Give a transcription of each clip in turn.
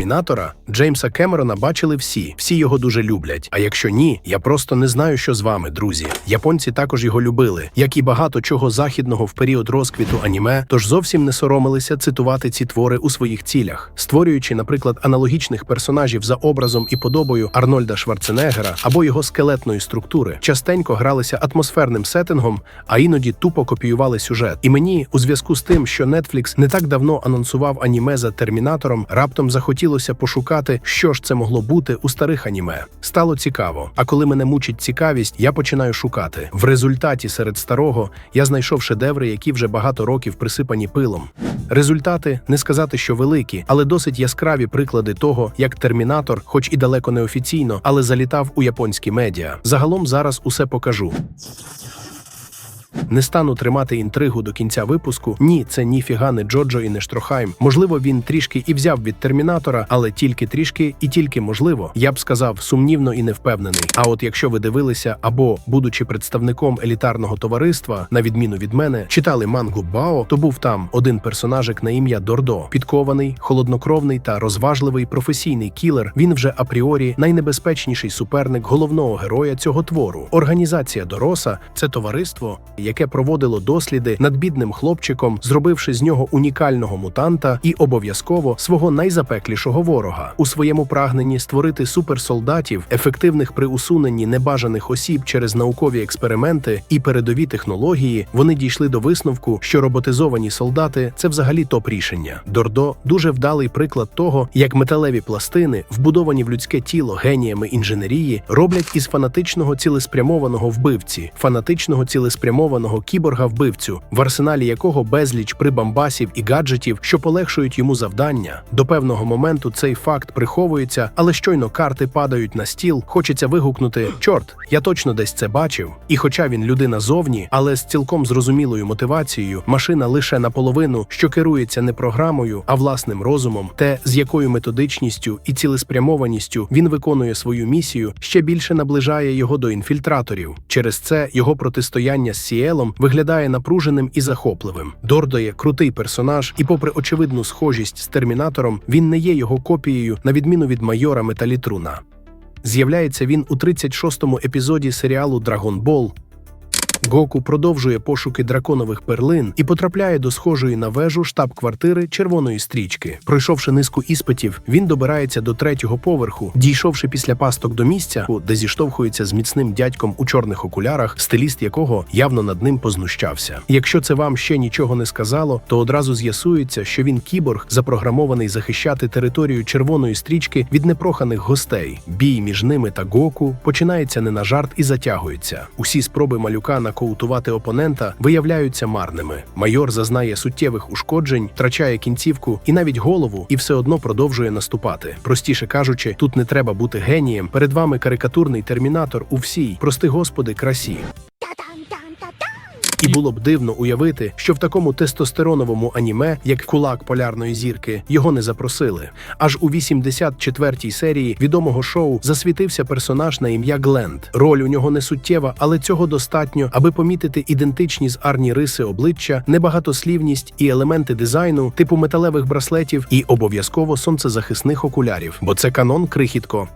Термінатора Джеймса Кемерона бачили всі, всі його дуже люблять. А якщо ні, я просто не знаю, що з вами, друзі. Японці також його любили, як і багато чого західного в період розквіту аніме, тож зовсім не соромилися цитувати ці твори у своїх цілях, створюючи, наприклад, аналогічних персонажів за образом і подобою Арнольда Шварценеггера або його скелетної структури, частенько гралися атмосферним сеттингом, а іноді тупо копіювали сюжет. І мені, у зв'язку з тим, що Netflix не так давно анонсував аніме за термінатором, раптом захотілося пошукати, що ж це могло бути у старих аніме. Стало цікаво. А коли мене мучить цікавість, я починаю шукати. В результаті серед старого я знайшов шедеври, які вже багато років присипані пилом. Результати не сказати, що великі, але досить яскраві приклади того, як термінатор, хоч і далеко не офіційно, але залітав у японські медіа. Загалом зараз усе покажу. Не стану тримати інтригу до кінця випуску. Ні, це ніфіга не Джоджо і не Штрохайм. Можливо, він трішки і взяв від термінатора, але тільки трішки і тільки можливо. Я б сказав сумнівно і не впевнений. А от якщо ви дивилися або, будучи представником елітарного товариства, на відміну від мене, читали мангу Бао, то був там один персонажик на ім'я Дордо, підкований, холоднокровний та розважливий професійний кілер. Він вже апріорі найнебезпечніший суперник головного героя цього твору. Організація Дороса це товариство, яке проводило досліди над бідним хлопчиком, зробивши з нього унікального мутанта і обов'язково свого найзапеклішого ворога у своєму прагненні створити суперсолдатів, ефективних при усуненні небажаних осіб через наукові експерименти і передові технології. Вони дійшли до висновку, що роботизовані солдати це взагалі топ рішення. Дордо дуже вдалий приклад того, як металеві пластини, вбудовані в людське тіло геніями інженерії, роблять із фанатичного цілеспрямованого вбивці, фанатичного цілеспрямованого кіборга вбивцю, в арсеналі якого безліч прибамбасів і гаджетів, що полегшують йому завдання. До певного моменту цей факт приховується, але щойно карти падають на стіл, хочеться вигукнути: чорт, я точно десь це бачив. І хоча він людина зовні, але з цілком зрозумілою мотивацією, машина лише наполовину, що керується не програмою, а власним розумом, те, з якою методичністю і цілеспрямованістю він виконує свою місію, ще більше наближає його до інфільтраторів. Через це його протистояння з Сіелом виглядає напруженим і захопливим. Дордоє крутий персонаж, і, попри очевидну схожість з термінатором, він не є його копією, на відміну від майора Металітруна. З'являється він у 36-му епізоді серіалу Драгон Бол. Гоку продовжує пошуки драконових перлин і потрапляє до схожої на вежу штаб-квартири червоної стрічки. Пройшовши низку іспитів, він добирається до третього поверху, дійшовши після пасток до місця, де зіштовхується з міцним дядьком у чорних окулярах, стиліст якого явно над ним познущався. Якщо це вам ще нічого не сказало, то одразу з'ясується, що він кіборг, запрограмований захищати територію червоної стрічки від непроханих гостей. Бій між ними та Гоку починається не на жарт і затягується. Усі спроби малюка нокаутувати опонента виявляються марними. Майор зазнає суттєвих ушкоджень, втрачає кінцівку і навіть голову, і все одно продовжує наступати. Простіше кажучи, тут не треба бути генієм. Перед вами карикатурний термінатор у всій, прости господи, красі. І було б дивно уявити, що в такому тестостероновому аніме, як кулак полярної зірки, його не запросили. Аж у 84-й серії відомого шоу засвітився персонаж на ім'я Гленд. Роль у нього не суттєва, але цього достатньо, аби помітити ідентичні з арні риси обличчя, небагатослівність і елементи дизайну, типу металевих браслетів і обов'язково сонцезахисних окулярів. Бо це канон крихітко.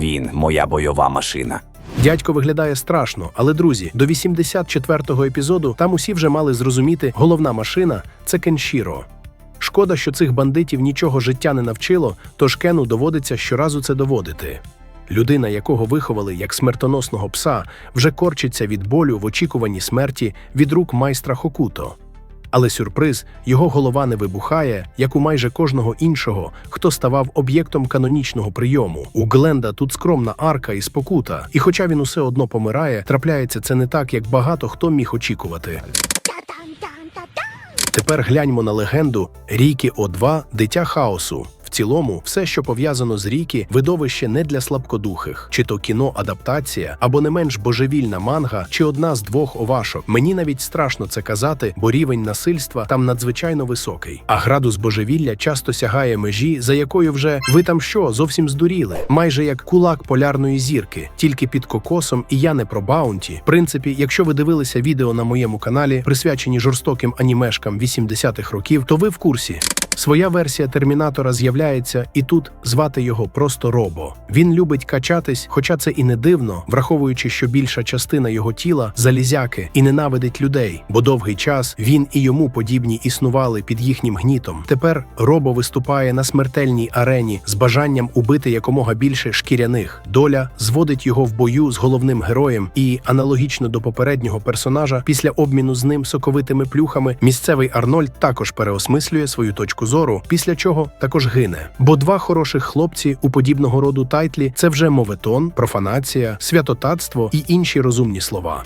Він моя бойова машина. Дядько виглядає страшно, але друзі, до 84-го епізоду там усі вже мали зрозуміти, головна машина це Кеншіро. Шкода, що цих бандитів нічого життя не навчило, тож Кену доводиться щоразу це доводити. Людина, якого виховали як смертоносного пса, вже корчиться від болю в очікуванні смерті від рук майстра Хокуто. Але сюрприз, його голова не вибухає, як у майже кожного іншого, хто ставав об'єктом канонічного прийому. У Гленда тут скромна арка і спокута, і хоча він усе одно помирає, трапляється це не так, як багато хто міг очікувати. Тепер гляньмо на легенду Рікі О2 Дитя хаосу. В цілому, все, що пов'язано з Рікі, видовище не для слабкодухих, чи то кіно адаптація, або не менш божевільна манга, чи одна з двох овашок. Мені навіть страшно це казати, бо рівень насильства там надзвичайно високий. А градус божевілля часто сягає межі, за якою вже ви там що зовсім здуріли, майже як кулак полярної зірки, тільки під кокосом, і я не про баунті. В принципі, якщо ви дивилися відео на моєму каналі, присвячені жорстоким анімешкам 80-х років, то ви в курсі. Своя версія термінатора з'являється, і тут звати його просто Робо. Він любить качатись, хоча це і не дивно, враховуючи, що більша частина його тіла залізяки і ненавидить людей, бо довгий час він і йому подібні існували під їхнім гнітом. Тепер Робо виступає на смертельній арені з бажанням убити якомога більше шкіряних. Доля зводить його в бою з головним героєм, і аналогічно до попереднього персонажа, після обміну з ним соковитими плюхами, місцевий Арнольд також переосмислює свою точку зору, після чого також гине. Бо два хороших хлопці у подібного роду тайтлі це вже моветон, профанація, святотатство і інші розумні слова.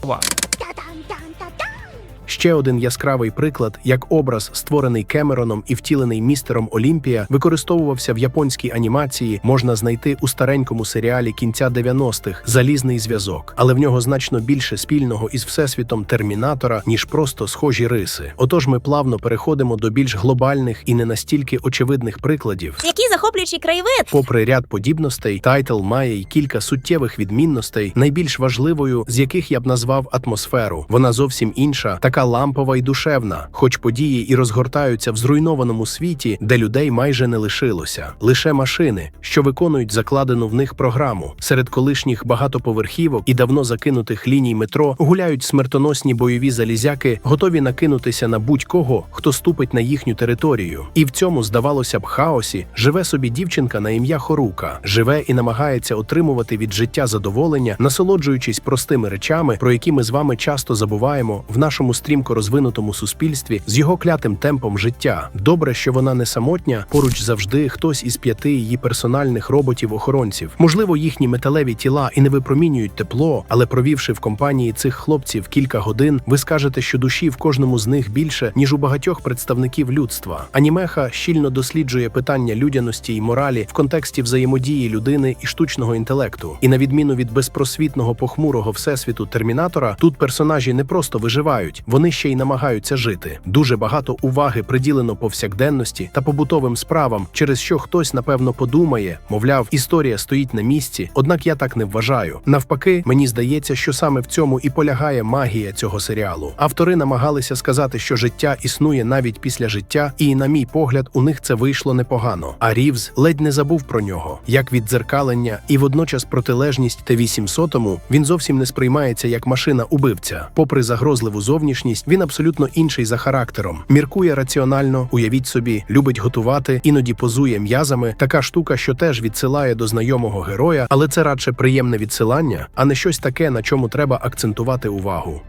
Ще один яскравий приклад, як образ, створений Кемероном і втілений містером Олімпія, використовувався в японській анімації, можна знайти у старенькому серіалі кінця 90-х Залізний зв'язок, але в нього значно більше спільного із всесвітом Термінатора, ніж просто схожі риси. Отож, ми плавно переходимо до більш глобальних і не настільки очевидних прикладів. Який захоплюючий краєвид! Попри ряд подібностей, тайтл має й кілька суттєвих відмінностей, найбільш важливою з яких я б назвав атмосферу. Вона зовсім інша, така лампова і душевна, хоч події і розгортаються в зруйнованому світі, де людей майже не лишилося. Лише машини, що виконують закладену в них програму. Серед колишніх багатоповерхівок і давно закинутих ліній метро гуляють смертоносні бойові залізяки, готові накинутися на будь-кого, хто ступить на їхню територію. І в цьому, здавалося б, хаосі живе собі дівчинка на ім'я Хорука, живе і намагається отримувати від життя задоволення, насолоджуючись простими речами, про які ми з вами часто забуваємо в нашому стрімко розвинутому суспільстві з його клятим темпом життя. Добре, що вона не самотня, поруч завжди хтось із п'яти її персональних роботів-охоронців. Можливо, їхні металеві тіла і не випромінюють тепло, але провівши в компанії цих хлопців кілька годин, ви скажете, що душі в кожному з них більше ніж у багатьох представників людства. Анімеха щільно досліджує питання людяності і моралі в контексті взаємодії людини і штучного інтелекту. І на відміну від безпросвітного похмурого всесвіту термінатора, тут персонажі не просто виживають, вони ще й намагаються жити. Дуже багато уваги приділено повсякденності та побутовим справам, через що хтось напевно подумає, мовляв, історія стоїть на місці. Однак я так не вважаю. Навпаки, мені здається, що саме в цьому і полягає магія цього серіалу. Автори намагалися сказати, що життя існує навіть після життя, і, на мій погляд, у них це вийшло непогано. А Рівз ледь не забув про нього. Як віддзеркалення і водночас протилежність Т-800, він зовсім не сприймається як машина-убивця. Попри загрозливу зовнішність, він абсолютно інший за характером. Міркує раціонально, уявіть собі, любить готувати, іноді позує м'язами. Така штука, що теж відсилає до знайомого героя, але це радше приємне відсилання, а не щось таке, на чому треба акцентувати увагу.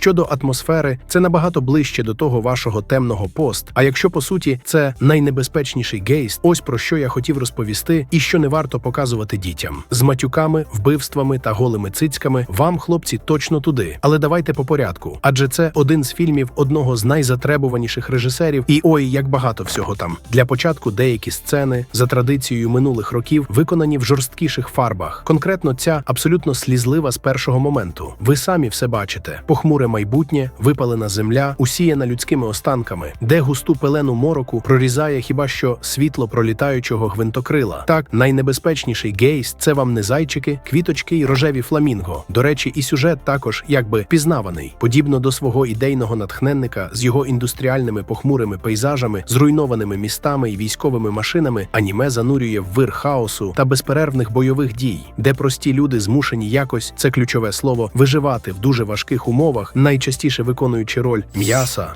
Щодо атмосфери, це набагато ближче до того вашого темного пост. А якщо по суті це найнебезпечніший гейст, ось про що я хотів розповісти, і що не варто показувати дітям з матюками, вбивствами та голими цицьками. Вам, хлопці, точно туди. Але давайте по порядку. Адже це один з фільмів одного з найзатребуваніших режисерів, і ой, як багато всього там. Для початку деякі сцени за традицією минулих років виконані в жорсткіших фарбах. Конкретно ця абсолютно слізлива з першого моменту. Ви самі все бачите. Похмуре майбутнє, випалена земля, усіяна людськими останками, де густу пелену мороку прорізає хіба що світло пролітаючого гвинтокрила. Так, найнебезпечніший гейс це вам не зайчики, квіточки й рожеві фламінго. До речі, і сюжет також якби пізнаваний, подібно до свого ідейного натхненника з його індустріальними похмурими пейзажами, зруйнованими містами і військовими машинами. Аніме занурює в вир хаосу та безперервних бойових дій, де прості люди змушені якось це ключове слово виживати в дуже важких умовах, найчастіше виконуючи роль м'яса.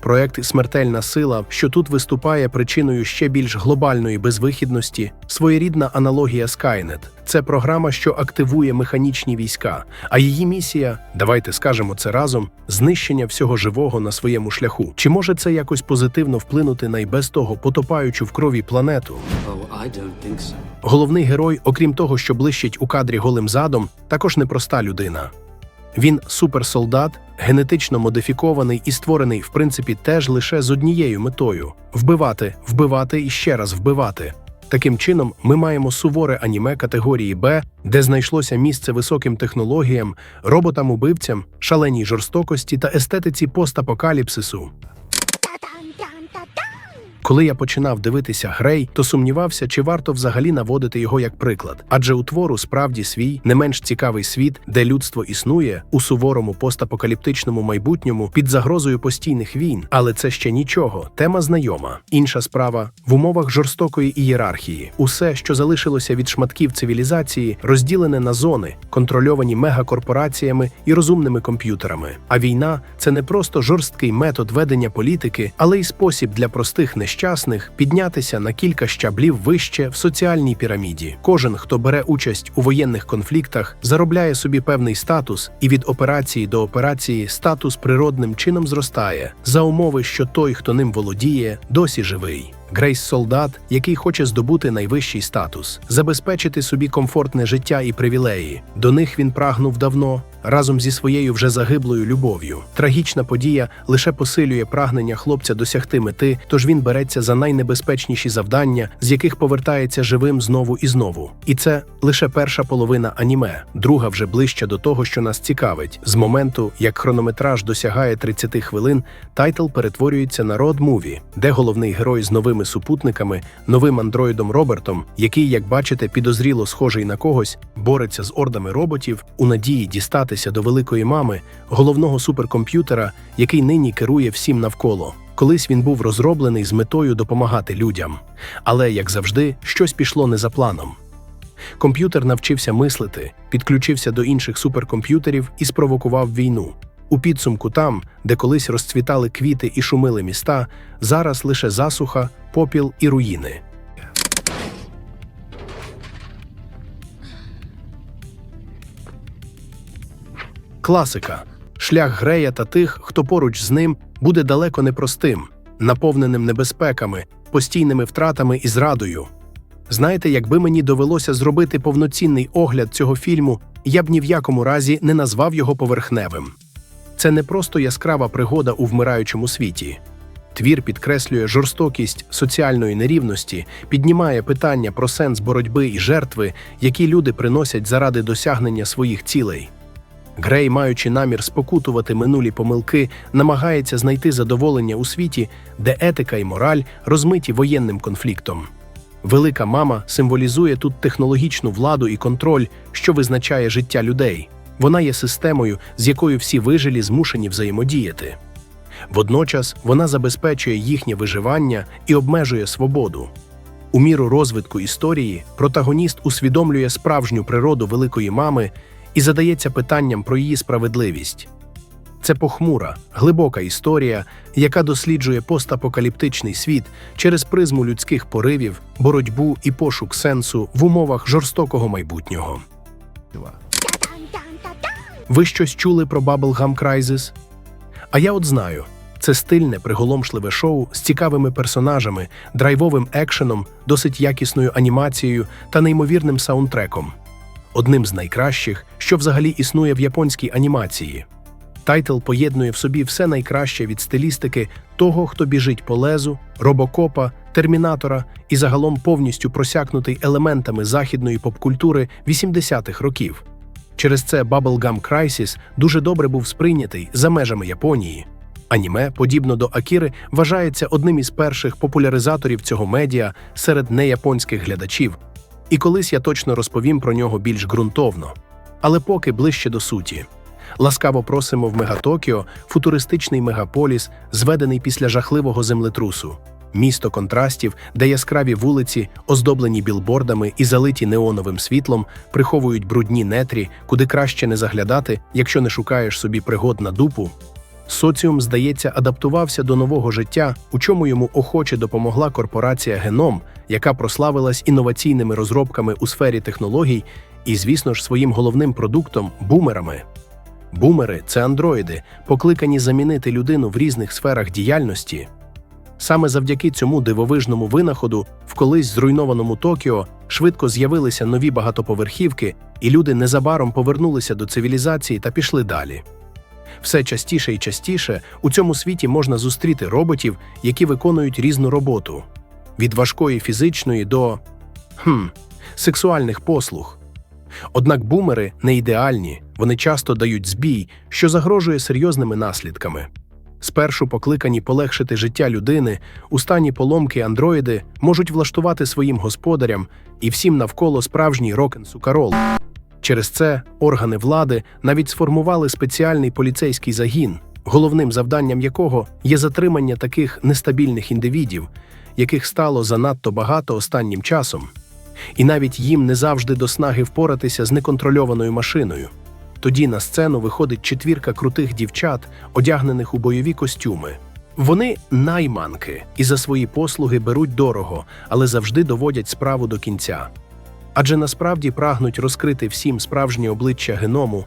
Проект Смертельна сила, що тут виступає причиною ще більш глобальної безвихідності, своєрідна аналогія Skynet. Це програма, що активує механічні війська, а її місія, давайте скажемо це разом, знищення всього живого на своєму шляху. Чи може це якось позитивно вплинути на й без того потопаючу в крові планету? Oh, I don't think so. Головний герой, окрім того, що блищить у кадрі голим задом, також непроста людина. Він суперсолдат, генетично модифікований і створений, в принципі, теж лише з однією метою вбивати, вбивати і ще раз вбивати. Таким чином, ми маємо суворе аніме категорії Б, де знайшлося місце високим технологіям, роботам-убивцям, шаленій жорстокості та естетиці постапокаліпсису. Коли я починав дивитися Грей, то сумнівався, чи варто взагалі наводити його як приклад. Адже у твору справді свій не менш цікавий світ, де людство існує у суворому постапокаліптичному майбутньому під загрозою постійних війн. Але це ще нічого. Тема знайома. Інша справа в умовах жорстокої ієрархії. Усе, що залишилося від шматків цивілізації, розділене на зони, контрольовані мегакорпораціями і розумними комп'ютерами. А війна це не просто жорсткий метод ведення політики, але й спосіб для простих нещасних піднятися на кілька щаблів вище в соціальній піраміді. Кожен, хто бере участь у воєнних конфліктах, заробляє собі певний статус, і від операції до операції статус природним чином зростає за умови, що той, хто ним володіє, досі живий. Грейс солдат, який хоче здобути найвищий статус, забезпечити собі комфортне життя і привілеї. До них він прагнув давно, разом зі своєю вже загиблою любов'ю. Трагічна подія лише посилює прагнення хлопця досягти мети, тож він береться за найнебезпечніші завдання, з яких повертається живим знову і знову. І це лише перша половина аніме, друга вже ближче до того, що нас цікавить. З моменту, як хронометраж досягає 30 хвилин, тайтл перетворюється на род муві, де головний герой з новими супутниками, новим андроїдом Робертом, який, як бачите, підозріло схожий на когось, бореться з ордами роботів у надії дістатися до великої мами, головного суперкомп'ютера, який нині керує всім навколо. Колись він був розроблений з метою допомагати людям, але, як завжди, щось пішло не за планом. Комп'ютер навчився мислити, підключився до інших суперкомп'ютерів і спровокував війну. У підсумку там, де колись розцвітали квіти і шумили міста, зараз лише засуха, попіл і руїни. Класика. Шлях Грея та тих, хто поруч з ним, буде далеко непростим, наповненим небезпеками, постійними втратами і зрадою. Знаєте, якби мені довелося зробити повноцінний огляд цього фільму, я б ні в якому разі не назвав його поверхневим. Це не просто яскрава пригода у вмираючому світі. Твір підкреслює жорстокість соціальної нерівності, піднімає питання про сенс боротьби і жертви, які люди приносять заради досягнення своїх цілей. Грей, маючи намір спокутувати минулі помилки, намагається знайти задоволення у світі, де етика і мораль розмиті воєнним конфліктом. Велика мама символізує тут технологічну владу і контроль, що визначає життя людей. Вона є системою, з якою всі вижилі змушені взаємодіяти. Водночас вона забезпечує їхнє виживання і обмежує свободу. У міру розвитку історії протагоніст усвідомлює справжню природу великої мами і задається питанням про її справедливість. Це похмура, глибока історія, яка досліджує постапокаліптичний світ через призму людських поривів, боротьбу і пошук сенсу в умовах жорстокого майбутнього. Ви щось чули про Bubblegum Crisis? А я от знаю. Це стильне, приголомшливе шоу з цікавими персонажами, драйвовим екшеном, досить якісною анімацією та неймовірним саундтреком. Одним з найкращих, що взагалі існує в японській анімації. Тайтл поєднує в собі все найкраще від стилістики того, хто біжить по лезу, робокопа, термінатора і загалом повністю просякнутий елементами західної попкультури 80-х років. Через це Bubblegum Crisis дуже добре був сприйнятий за межами Японії. Аніме, подібно до Акіри, вважається одним із перших популяризаторів цього медіа серед неяпонських глядачів, і колись я точно розповім про нього більш ґрунтовно. Але поки ближче до суті. Ласкаво просимо в Мегатокіо, футуристичний мегаполіс, зведений після жахливого землетрусу. Місто контрастів, де яскраві вулиці, оздоблені білбордами і залиті неоновим світлом, приховують брудні нетрі, куди краще не заглядати, якщо не шукаєш собі пригод на дупу. Соціум, здається, адаптувався до нового життя, у чому йому охоче допомогла корпорація Геном, яка прославилась інноваційними розробками у сфері технологій і, звісно ж, своїм головним продуктом бумерами. Бумери це андроїди, покликані замінити людину в різних сферах діяльності. Саме завдяки цьому дивовижному винаходу в колись зруйнованому Токіо швидко з'явилися нові багатоповерхівки, і люди незабаром повернулися до цивілізації та пішли далі. Все частіше і частіше у цьому світі можна зустріти роботів, які виконують різну роботу від важкої фізичної до хм, сексуальних послуг. Однак бумери не ідеальні, вони часто дають збій, що загрожує серйозними наслідками. Спершу покликані полегшити життя людини, у стані поломки андроїди можуть влаштувати своїм господарям і всім навколо справжній рок-н-сукарол. Через це органи влади навіть сформували спеціальний поліцейський загін, головним завданням якого є затримання таких нестабільних індивідів, яких стало занадто багато останнім часом. І навіть їм не завжди до снаги впоратися з неконтрольованою машиною. Тоді на сцену виходить четвірка крутих дівчат, одягнених у бойові костюми. Вони найманки і за свої послуги беруть дорого, але завжди доводять справу до кінця. Адже насправді прагнуть розкрити всім справжнє обличчя геному,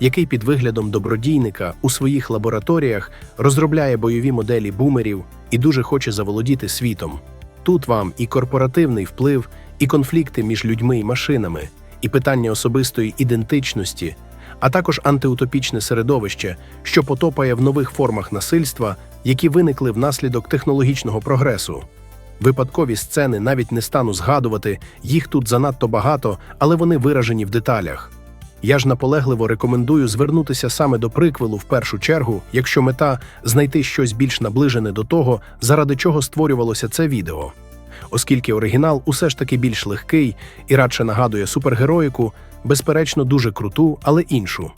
який під виглядом добродійника у своїх лабораторіях розробляє бойові моделі бумерів і дуже хоче заволодіти світом. Тут вам і корпоративний вплив, і конфлікти між людьми і машинами, і питання особистої ідентичності, а також антиутопічне середовище, що потопає в нових формах насильства, які виникли внаслідок технологічного прогресу. Випадкові сцени навіть не стану згадувати, їх тут занадто багато, але вони виражені в деталях. Я ж наполегливо рекомендую звернутися саме до приквелу в першу чергу, якщо мета знайти щось більш наближене до того, заради чого створювалося це відео. Оскільки оригінал усе ж таки більш легкий і радше нагадує супергероїку, безперечно, дуже круту, але іншу.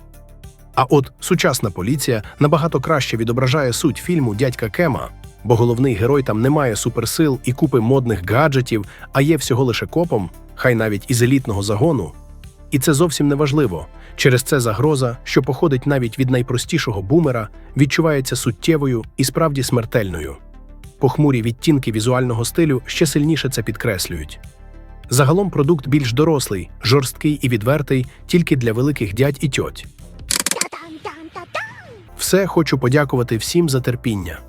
А от сучасна поліція набагато краще відображає суть фільму Дядька Кема, бо головний герой там не має суперсил і купи модних гаджетів, а є всього лише копом, хай навіть із елітного загону. І це зовсім не важливо. Через це загроза, що походить навіть від найпростішого бумера, відчувається суттєвою і справді смертельною. Похмурі відтінки візуального стилю ще сильніше це підкреслюють. Загалом продукт більш дорослий, жорсткий і відвертий тільки для великих дядь і тьоть. Все хочу подякувати всім за терпіння.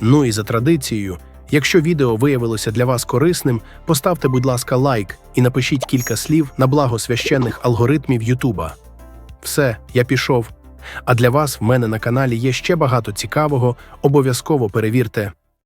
Ну і за традицією, якщо відео виявилося для вас корисним, поставте, будь ласка, лайк і напишіть кілька слів на благо священних алгоритмів Ютуба. Все, я пішов. А для вас в мене на каналі є ще багато цікавого. Обов'язково перевірте.